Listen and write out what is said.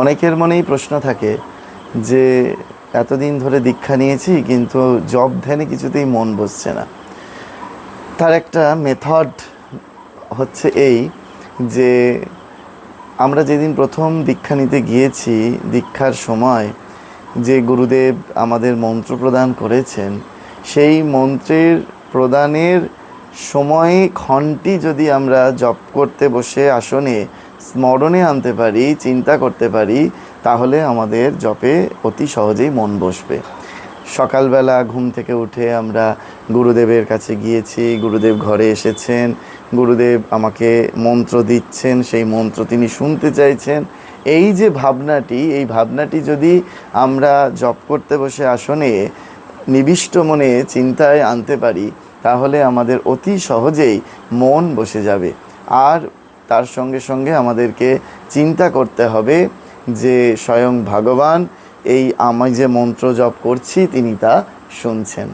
অনেকের মনেই প্রশ্ন থাকে যে, এতদিন ধরে দীক্ষা নিয়েছি, কিন্তু জব ধ্যানে কিছুতেই মন বসছে না। তার একটা মেথড হচ্ছে এই যে, আমরা যেদিন প্রথম দীক্ষা নিতে গিয়েছি, দীক্ষার সময় যে গুরুদেব আমাদের মন্ত্র প্রদান করেছেন, সেই মন্ত্রের প্রদানের সময়ে ক্ষণটি যদি আমরা জপ করতে বসে আসনে স্মরণে আনতে পারি, চিন্তা করতে পারি, তাহলে আমাদের জপে অতি সহজেই মন বসবে। সকালবেলা ঘুম থেকে উঠে আমরা গুরুদেবের কাছে গিয়েছি, গুরুদেব ঘরে এসেছেন, গুরুদেব আমাকে মন্ত্র দিচ্ছেন, সেই মন্ত্র তিনি শুনতে চাইছেন। এই যে ভাবনাটি, এই ভাবনাটি যদি আমরা জপ করতে বসে আসনে নিবিষ্ট মনে চিন্তায় আনতে পারি, তাহলে আমাদের অতি সহজেই মন বসে যাবে। আর তার সঙ্গে সঙ্গে আমাদেরকে চিন্তা করতে হবে যে স্বয়ং ভগবান এই আমি যে মন্ত্র জপ করছি তিনি তা শুনছেন।